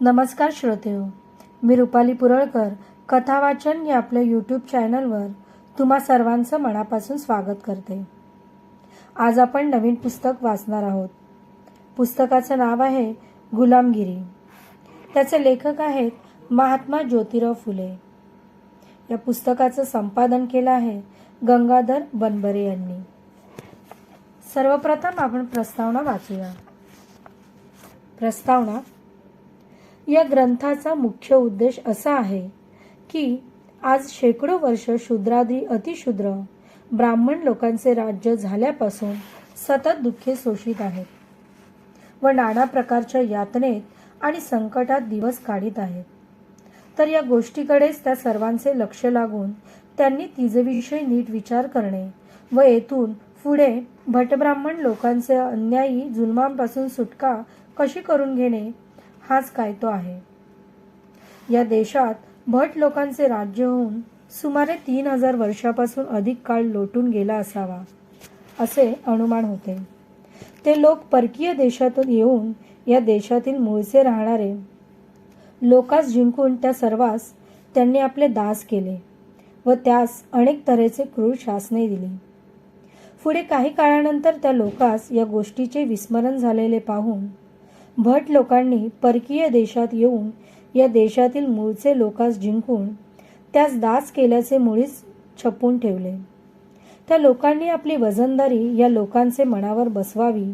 नमस्कार श्रोतेहो मी रुपाली पुरळकर कथा वाचन या आपल्या यूट्यूब चॅनलवर तुम्हा सर्वांचं मनापासून स्वागत करते. आज आपण नवीन पुस्तक वाचणार आहोत. पुस्तकाचं नाव आहे गुलामगिरी. त्याचे लेखक आहेत महात्मा ज्योतिराव फुले. या पुस्तकाचं संपादन केलं आहे गंगाधर बनबरे यांनी. सर्वप्रथम आपण प्रस्तावना वाचूया. प्रस्तावना या ग्रंथाचा मुख्य उद्देश असा आहे की आज शेकडो वर्ष शूद्रादी अतिशूद्र ब्राह्मण लोकांचे राज्य झाल्यापासून सतत दुःखे शोषित आहेत व नाना प्रकारच्या यातनेत आणि संकटात दिवस काढीत आहेत. तर या गोष्टीकडेच त्या सर्वांचे लक्ष लागून त्यांनी तिजविषयी नीट विचार करणे व येथून पुढे भटब्राह्मण लोकांचे अन्यायी जुलमांपासून सुटका कशी करून घेणे हाच काय तो आहे. या देशात भट लोकांचे राज्य होऊन सुमारे तीन हजार वर्षापासून अधिक काळ लोटून गेला असावा असे अनुमान होते. ते लोक परकीय देशातून येऊन या देशातील मूळचे राहणारे लोकास जिंकून त्या सर्वास त्यांनी आपले दास केले व त्यास अनेक तऱ्हेचे क्रूर शासने दिली. पुढे काही काळानंतर त्या लोकास या गोष्टीचे विस्मरण झालेले पाहून भट लोकांनी परकीय देशात येऊन या देशातील मूळचे लोकास जिंकून त्यास दास केल्याचे मुळीच छपून ठेवले. त्या लोकांनी आपली वजनदारी या लोकांचे मनावर बसवावी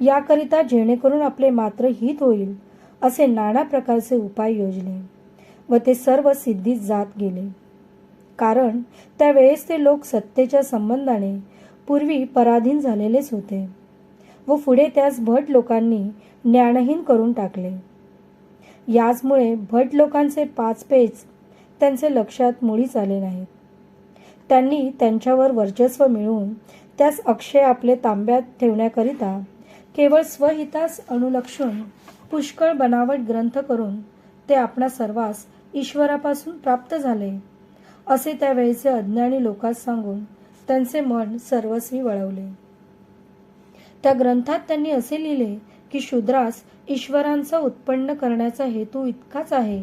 याकरिता जेणेकरून आपले मात्र हित होईल असे नाना प्रकारचे उपाय योजले व ते सर्व सिद्धीत जात गेले. कारण त्यावेळेस ते लोक सत्तेच्या संबंधाने पूर्वी पराधीन झालेलेच होते व पुढे त्यास भट लोकांनी ज्ञानहीन करून टाकले. याचमुळे भट लोकांचे पाच पेच त्यांचे लक्षात मुळीच आले नाहीत. त्यांनी त्यांच्यावर वर्चस्व मिळवून त्यास अक्षय आपले तांब्यात ठेवण्याकरिता केवळ स्वहितास अनुलक्षून पुष्कळ बनावट ग्रंथ करून ते आपणा सर्वांस ईश्वरापासून प्राप्त झाले असे त्यावेळेचे अज्ञानी लोकांस सांगून त्यांचे मन सर्वस्वी वळवले. त्या ग्रंथात त्यांनी असे लिहिले की शूद्रास ईश्वरांचं उत्पन्न करण्याचा हेतू इतकाच आहे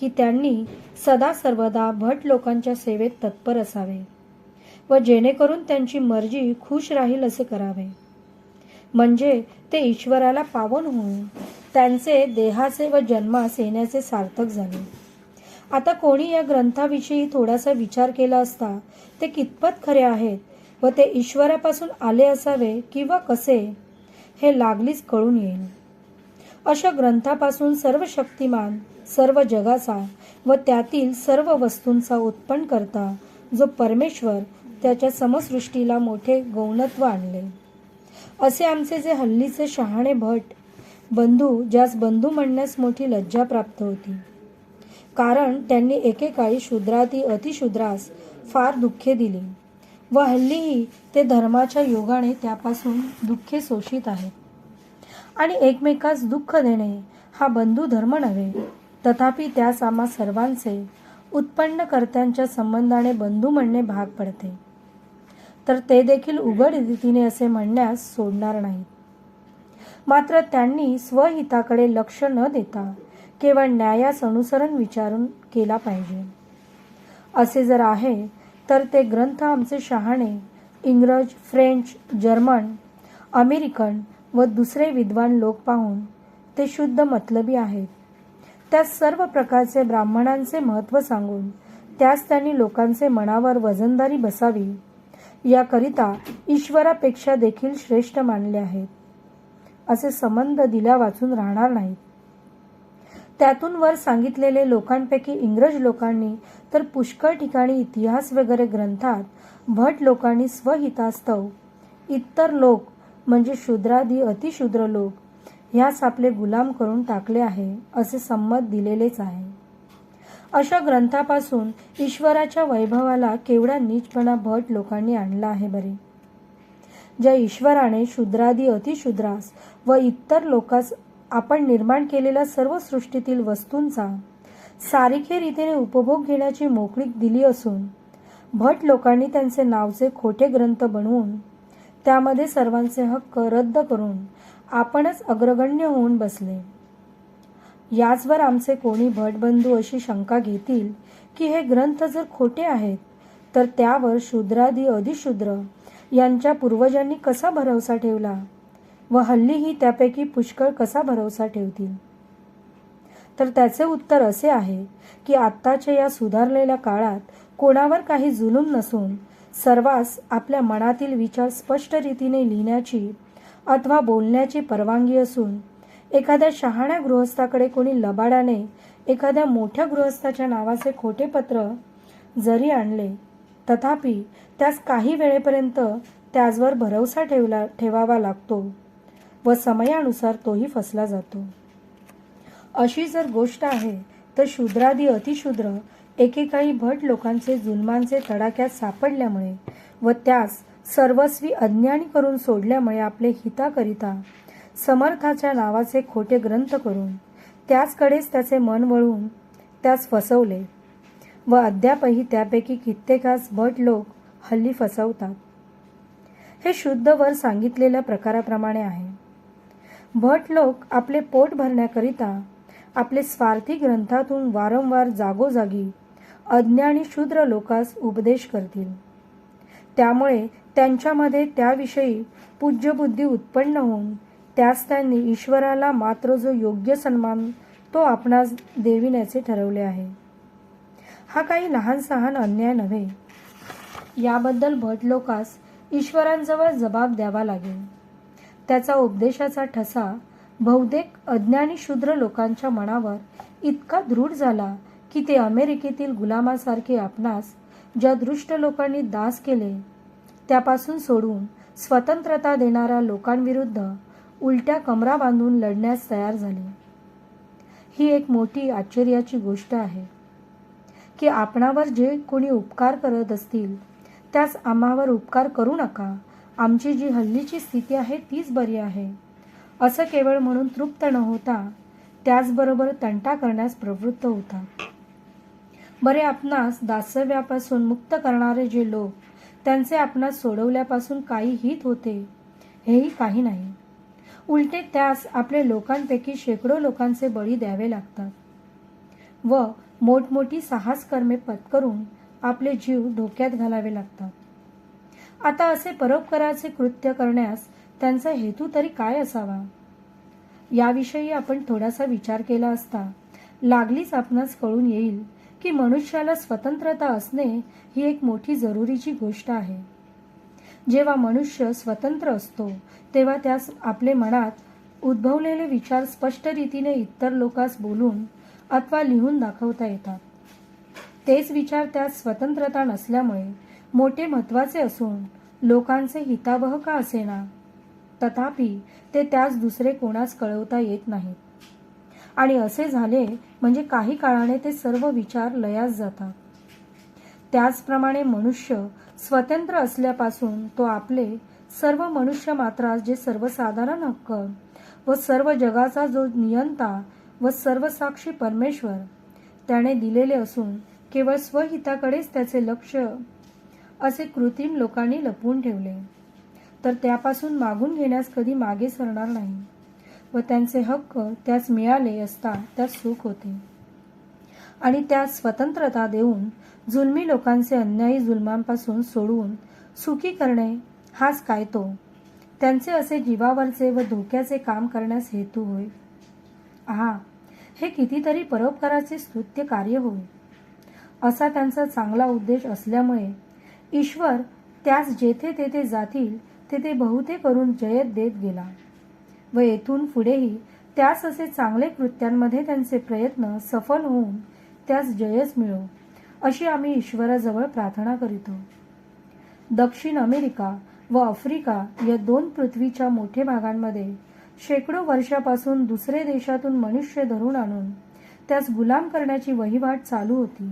की त्यांनी सदा सर्वदा भट लोकांच्या सेवेत तत्पर असावे व जेणेकरून त्यांची मर्जी खुश राहील असे करावे. म्हणजे ते ईश्वराला पावन होऊन त्यांचे देहाचे व जन्मास येण्याचे सार्थक झाले. आता कोणी या ग्रंथाविषयी थोडासा विचार केला असता ते कितपत खरे आहेत व ते ईश्वरापासून आले असावे किंवा कसे? हे लागलीच कळून येईल. अशा ग्रंथापासून सर्व शक्तिमान सर्व जगाचा व त्यातील सर्व वस्तूंचा उत्पन्न करता जो परमेश्वर त्याच्या समसृष्टीला मोठे गौणत्व आणले. असे आमचे जे हल्लीचे शहाणे भट बंधू ज्यास बंधू म्हणण्यास मोठी लज्जा प्राप्त होती. कारण त्यांनी एकेकाळी शूद्राती अतिशूद्रास फार दुःखे दिली. व हल्लीही ते धर्माच्या योगाने त्यापासून दुःखे शोषित आहेत. आणि एकमेकास दुःख देणे हा बंधू धर्म नव्हे. तथापि त्यास आम्हा सर्वांचे उत्पन्नकर्त्यांच्या संबंधाने बंधू म्हणणे भाग पडते. तर ते देखील उघड रीतीने असे म्हणण्यास सोडणार नाहीत. मात्र त्यांनी स्वहिताकडे लक्ष न देता केवळ न्यायास अनुसरण विचारून केला पाहिजे. असे जर आहे तर ते ग्रंथ आमचे शहाणे इंग्रज फ्रेंच जर्मन अमेरिकन व दुसरे विद्वान लोक पाहून ते शुद्ध मतलबी आहेत. त्या सर्व प्रकारचे ब्राह्मणांचे महत्त्व सांगून त्यास त्यांनी लोकांचे मनावर वजनदारी बसावी याकरिता ईश्वरापेक्षा देखील श्रेष्ठ मानले आहेत. असे संबंध दिल्या वाचून राहणार नाहीत. त्यातून वर सांगितलेले लोकांपैकी इंग्रज लोकांनी तर पुष्कळ ठिकाणी इतिहास वगैरे ग्रंथात भट लोकांनी स्वहितास्तव इतर लोक म्हणजे शूद्रादी अतिशूद्र लोक ह्यास आपले गुलाम करून टाकले आहे असे संमत दिलेलेच आहे. अशा ग्रंथापासून ईश्वराच्या वैभवाला केवढा नीचपणा भट लोकांनी आणला आहे बरे. ज्या ईश्वराने शूद्रादी अतिशूद्रास व इतर लोकास आपण निर्माण केलेल्या सर्व सृष्टीतील वस्तूंचा सारिखे रीतीने उपभोग घेण्याची मोकळीक दिली असून भट लोकांनी त्यांचे नावचे खोटे ग्रंथ बनवून त्यामध्ये सर्वांचे हक्क रद्द करून आपणच अग्रगण्य होऊन बसले. याचवर आमचे कोणी भटबंधू अशी शंका घेतील की हे ग्रंथ जर खोटे आहेत तर त्यावर शूद्रादी अधिशूद्र यांच्या पूर्वजांनी कसा भरवसा ठेवला? व हल्लीही त्यापैकी पुष्कळ कसा भरवसा ठेवतील? तर त्याचे उत्तर असे आहे की आत्ताच्या या सुधारलेल्या काळात कोणावर काही जुलूम नसून सर्वांस आपल्या मनातील विचार स्पष्ट रीतीने लिहिण्याची अथवा बोलण्याची परवानगी असून एखाद्या शहाण्या गृहस्थाकडे कोणी लबाडाने एखाद्या मोठ्या गृहस्थाच्या नावाचे खोटे पत्र जरी आणले तथापि त्यास काही वेळेपर्यंत त्याचवर भरवसा ठेवला ठेवावा लागतो. व समयानुसार तोही फसला जातो. अशी जर गोष्ट आहे तर शूद्रादी अतिशूद्र एकेकाळी भट लोकांचे जुलमांचे तडाख्यात सापडल्यामुळे व त्यास सर्वस्वी अज्ञानी करून सोडल्यामुळे आपले हिताकरिता समर्थाच्या नावाचे खोटे ग्रंथ करून त्याचकडेच त्याचे मन वळून त्यास फसवले व अद्यापही त्यापैकी कित्येकास भट लोक हल्ली फसवतात. हे शुद्ध वर सांगितलेल्या प्रकाराप्रमाणे आहे. भट लोक आपले पोट भरण्याकरिता आपले स्वार्थी ग्रंथातून वारंवार जागोजागी अज्ञानी शूद्र लोकास उपदेश करतील. त्यामुळे त्यांच्यामध्ये त्याविषयी पूज्यबुद्धी उत्पन्न होऊन त्यास त्यांनी ईश्वराला मात्र जो योग्य सन्मान तो आपणास देविण्याचे ठरवले आहे. हा काही लहान सहान अन्याय नव्हे. याबद्दल भट लोकास ईश्वरांजवळ जबाब द्यावा लागेल. त्याचा उपदेशाचा ठसा बहुतेक अज्ञानी शूद्र लोकांच्या मनावर इतका दृढ झाला की ते अमेरिकेतील गुलामासारखे आपणास ज्या दृष्ट लोकांनी दास केले त्यापासून सोडून स्वतंत्रता देणाऱ्या लोकांविरुद्ध उलट्या कमरा बांधून लढण्यास तयार झाले. ही एक मोठी आश्चर्याची गोष्ट आहे की आपणावर जे कोणी उपकार करत असतील त्यास आम्हावर उपकार करू नका आमची जी हल्लीची स्थिती आहे तीच बरी आहे. असं केवळ म्हणून तृप्त न होता त्याचबरोबर तंटा करण्यास प्रवृत्त होता. बरे आपणास दासव्यापासून मुक्त करणारे जे लोक त्यांचे आपणास सोडवल्यापासून काही हित होते हेही काही नाही. उलटे त्यास आपले लोकांपैकी शेकडो लोकांचे बळी द्यावे लागतात. व मोठमोठी साहस कर्मे पत्करून आपले जीव धोक्यात घालावे लागतात. आता असे परोपकाराचे कृत्य करण्यास त्यांचा हेतू तरी काय असावा? याविषयी आपण थोडासा विचार केला असता लागलीच आपणास कळून येईल की मनुष्याला स्वतंत्रता असणे ही एक मोठी जरुरीची गोष्ट आहे. जेव्हा मनुष्य स्वतंत्र असतो तेव्हा त्यास आपले मनात उद्भवलेले विचार स्पष्ट रीतीने इतर लोकांस बोलून अथवा लिहून दाखवता येतात. तेच विचार त्यास स्वतंत्रता नसल्यामुळे मोठे महत्त्वाचे असून लोकांचे हितावह का असेना? तथापि ते त्यास दुसरे कोणास कळवता येत नाहीत. आणि असे झाले म्हणजे काही काळाने ते सर्व विचार लयास जातात. त्याचप्रमाणे मनुष्य स्वतंत्र असल्यापासून तो आपले सर्व मनुष्य मात्रास जे सर्वसाधारण हक्क व सर्व जगाचा जो नियंता व सर्वसाक्षी परमेश्वर त्याने दिलेले असून केवळ स्वहिताकडेच त्याचे लक्ष असे कृत्रिम लोकांनी लपवून ठेवले. तर त्यापासून मागून घेण्यास कधी मागे सरणार नाही. व त्यांचे हक्क त्यास मिळाले असता त्यास सुख होते. आणि त्यास स्वतंत्रता देऊन जुलमी लोकांचे अन्यायी जुलमांपासून सोडवून सुखी करणे हाच काय तो? त्यांचे असे जीवावरचे व धोक्याचे काम करण्यास हेतू होय. आहा हे कितीतरी परोपकाराचे स्तुत्य कार्य होय. असा त्यांचा चांगला उद्देश असल्यामुळे ईश्वर त्यास जेथे तेथे जातील तेथे बहुते करून जयत देत गेला. व येथून पुढेही त्यास असे चांगले कृत्यांमध्ये त्यांचे प्रयत्न सफल होऊन त्यास जयच मिळो अशी आम्ही ईश्वराजवळ प्रार्थना करीतो. दक्षिण अमेरिका व आफ्रिका या दोन पृथ्वीच्या मोठ्या भागांमध्ये शेकडो वर्षापासून दुसरे देशातून मनुष्य धरून आणून त्यास गुलाम करण्याची वहिवाट चालू होती.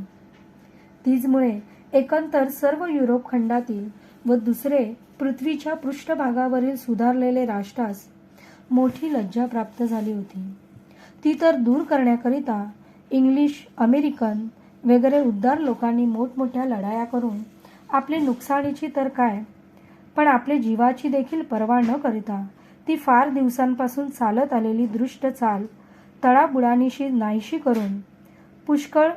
तीचमुळे एकंदर सर्व युरोप खंडातील व दुसरे पृथ्वीच्या पृष्ठभागावरील सुधारलेले राष्ट्रास मोठी लज्जा प्राप्त झाली होती. ती तर दूर करण्याकरिता इंग्लिश अमेरिकन वगैरे उद्दार लोकांनी मोठमोठ्या लढाया करून आपले नुकसानीची तर काय पण आपले जीवाची देखील पर्वा न करिता ती फार दिवसांपासून चालत आलेली दृष्ट चाल तळाबुडानीशी नाहीशी करून पुष्कळ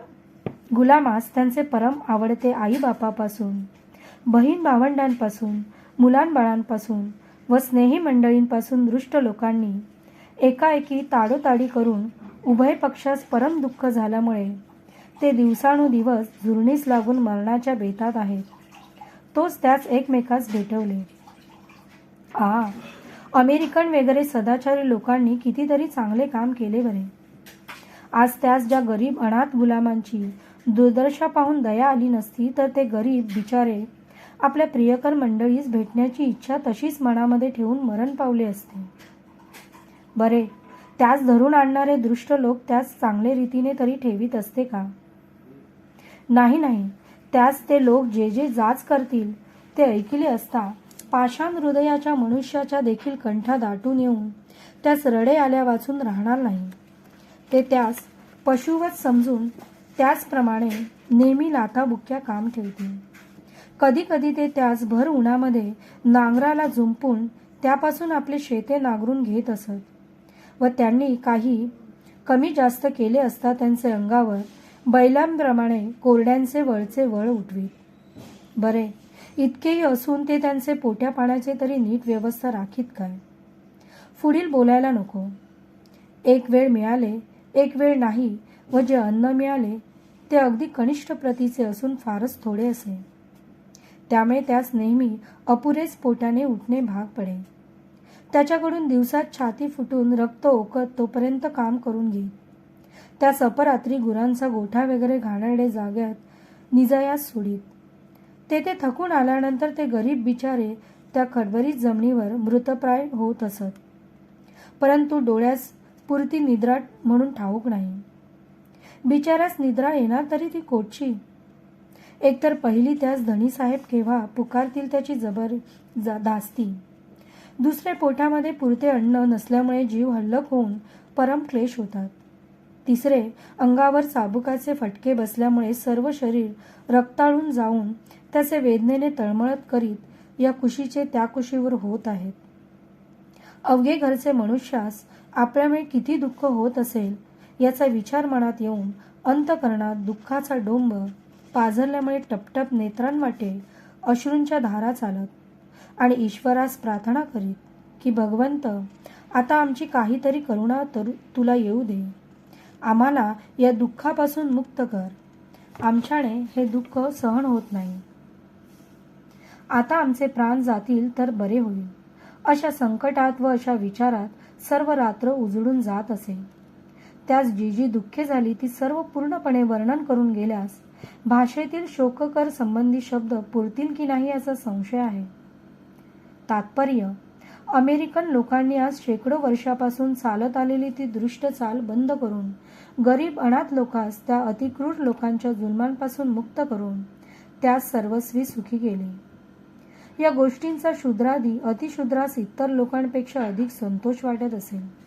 गुलामास त्यांचे परम आवडते आईबापापासून बहीण भावंडांपासून मुलांबाळांपासून व स्नेही मंडळींपासून दृष्ट लोकांनी एकाएकी ताडोताडी करून उभय पक्षास परम दुःख झाल्यामुळे ते दिवसानुदिवस झुरणीस लागून मरणाच्या बेतात आहेत. तोच त्याच एकमेकास भेटवले. आ अमेरिकन वगैरे सदाचारी लोकांनी कितीतरी चांगले काम केले बरे. आज त्यास ज्या गरीब अनाथ गुलामांची दुर्दशा पाहून दया आली नसती तर ते गरीब बिचारे आपल्या प्रियकर मंडळीस भेटण्याची इच्छा तशीच मनामध्ये ठेवून मरण पावले असते. बरे त्यास धरून आणणारे दृष्ट लोक त्यास चांगले रीतीने तरी ठेवीत असते का? नाही नाही. त्यास ते लोक जे जे जाच करतील ते ऐकले असता पाषाण हृदयाच्या मनुष्याच्या देखील कंठा दाटून येऊन त्यास रडे आल्या वाचून राहणार नाही. ते त्यास पशुवत समजून त्याचप्रमाणे नेहमी लाथाबुक्या काम ठेवते कधी कधी ते त्यास भर उन्हामध्ये नांगराला झुंपून त्यापासून आपले शेते नांगरून घेत असत व त्यांनी काही कमी जास्त केले असता त्यांचे अंगावर बैलांप्रमाणे कोरड्यांचे वळचे वळ उठवीत बरे इतकेही असून ते त्यांचे पोट्या पाण्याचे तरी नीट व्यवस्था राखीत काय? पुढील बोलायला नको. एक वेळ मिळाले एक वेळ नाही व जे अन्न मिळाले ते अगदी कनिष्ठ प्रतीचे असून फारच थोडे असे. त्यामुळे त्यास नेहमी अपुरेच पोटाने उठणे भाग पडे. त्याच्याकडून दिवसात छाती फुटून रक्त ओकत तोपर्यंत काम करून घे. त्यास अपरात्री गुरांचा गोठा वगैरे घाणेरडे जाग्यात निजायास सोडीत. तेथे थकून आल्यानंतर ते गरीब बिचारे त्या खडबरीत जमिनीवर मृतप्राय होत असत. परंतु डोळ्यास पुरती निद्रा म्हणून ठाऊक नाही. बिचाऱ्यास निद्रा येणार तरी ती कोटची एकतर पहिली त्यास धनीसाहेब केव्हा पुकारतील त्याची जबर जा धास्ती दुसरे पोटामध्ये पुरते अन्न नसल्यामुळे जीव हल्लक होऊन परम क्लेश होतात. तिसरे अंगावर चाबुकाचे फटके बसल्यामुळे सर्व शरीर रक्ताळून जाऊन त्याचे वेदनेने तळमळत करीत या कुशीचे त्या कुशीवर होत आहेत. अवघे घरचे मनुष्यास आपल्यामुळे किती दुःख होत असेल याचा विचार मनात येऊन अंतकरणात दुःखाचा डोंब पाझरल्यामुळे टपटप नेत्रांवाटे अश्रूंच्या धारा चालत. आणि ईश्वरास प्रार्थना करीत की भगवंत आता आमची काहीतरी करुणा तर तुला येऊ दे. आम्हाला या दुःखापासून मुक्त कर. आमच्याने हे दुःख सहन होत नाही. आता आमचे प्राण जातील तर बरे होईल. अशा संकटात व अशा विचारात सर्व रात्र उजळून जात असे. त्यास जी जी दुःखे झाली ती सर्व पूर्णपणे वर्णन करून गेल्यास भाषेतील शोककर संबंधी शब्द पुरतील की नाही याचा संशय आहे. तात्पर्य अमेरिकन लोकांनी आज शेकडो वर्षापासून चालत आलेली ती दृष्ट चाल बंद करून गरीब अनाथ लोकांस त्या अतिक्रूर लोकांच्या जुलमांपासून मुक्त करून त्यास सर्वस्वी सुखी केले. या गोष्टींचा शूद्रादी अतिशूद्रास इतर लोकांपेक्षा अधिक संतोष वाटत असेल.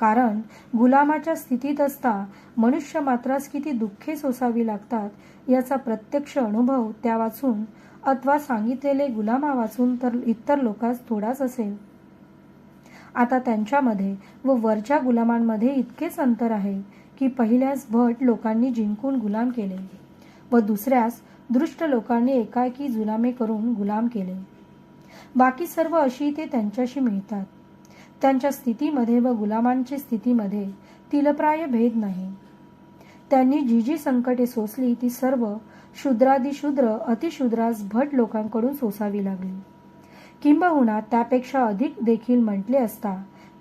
कारण गुलामाच्या स्थितीत असता मनुष्य मात्रास किती दुःखे सोसावी लागतात याचा प्रत्यक्ष अनुभव त्या वाचून अथवा सांगितलेले गुलामा वाचून तर इतर लोकांस थोडाच असेल. आता त्यांच्यामध्ये व वरच्या गुलामांमध्ये इतकेच अंतर आहे की पहिल्यास भट लोकांनी जिंकून गुलाम केले व दुसऱ्यास दृष्ट लोकांनी एकाएकी जुलामे करून गुलाम केले. बाकी सर्व अशी ते त्यांच्याशी मिळतात. त्यांच्या स्थितीमध्ये व गुलामांच्या स्थितीमध्ये तिलप्राय भेद नाही. त्यांनी जी जी संकटे सोसली ती सर्व शूद्रादिशूद्र अतिशूद्रास भट लोकांकडून सोसावी लागली. किंबहुना त्यापेक्षा अधिक देखील म्हटले असता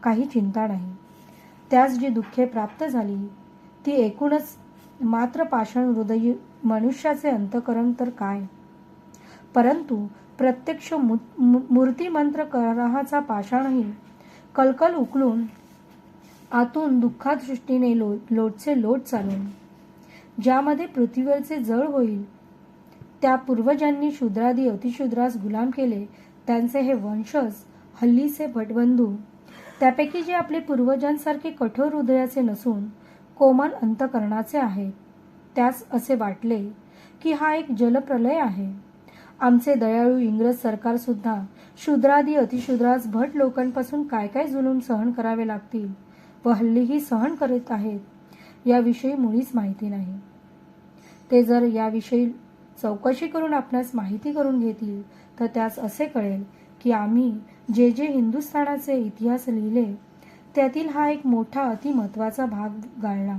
काही चिंता नाही. त्यास जी दुःखे प्राप्त झाली ती एकूणच मात्र पाषाण हृदयी मनुष्याचे अंतकरण तर काय? परंतु प्रत्यक्ष मूर्तिमंत्र कराहाचा पाषाणही कलकल उकळून आतून दुःखादृष्टीने लो लोटचे लोट चालून ज्यामध्ये पृथ्वीवरचे जळ होईल त्या पूर्वजांनी शूद्रादी अतिशूद्रास गुलाम केले त्यांचे हे वंशज हल्लीचे भटबंधू त्यापैकी जे आपले पूर्वजांसारखे कठोर हृदयाचे नसून कोमल अंतकरणाचे आहेत त्यास असे वाटले की हा एक जलप्रलय आहे. आमचे दयाळू इंग्रज सरकारसुद्धा शूद्रादी अतिशूद्रास भट लोकांपासून काय काय जुलूम सहन करावे लागतील व हल्लीही सहन करीत आहेत याविषयी मुळीच माहिती नाही. ते जर याविषयी चौकशी करून आपणास माहिती करून घेतील तर त्यास असे कळेल की आम्ही जे जे हिंदुस्थानाचे इतिहास लिहिले त्यातील हा एक मोठा अतिमहत्वाचा भाग गाळला.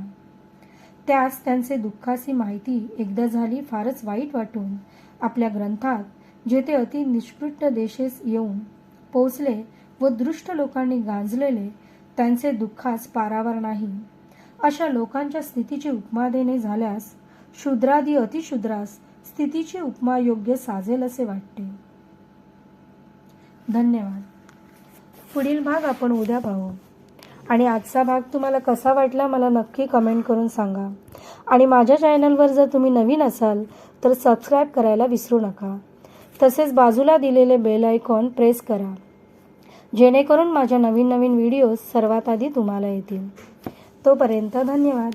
त्यास त्यांचे दुःखाची माहिती एकदा झाली फारच वाईट वाटून आपल्या ग्रंथात जेथे अति निष्पृष्ट देशेस येऊन पोचले व दृष्ट लोकांनी गांजलेले त्यांचे दुःखास पारावर नाही. अशा लोकांच्या स्थितीची उपमा देणे झाल्यास शूद्रादी अतिशूद्रास स्थितीची उपमा योग्य साजेल असे वाटते. धन्यवाद. पुढील भाग आपण उद्या पाहू. आणि आजचा भाग तुम्हाला कसा वाटला मला नक्की कमेंट करून सांगा. आणि माझ्या चॅनलवर जर तुम्ही नवीन असाल तर सबस्क्राईब करायला विसरू नका. तसेच बाजूला दिलेले बेल आयकॉन प्रेस करा. जेणेकरून माझ्या नवीन नवीन व्हिडिओज सर्वात आधी तुम्हाला येतील. तोपर्यंत धन्यवाद.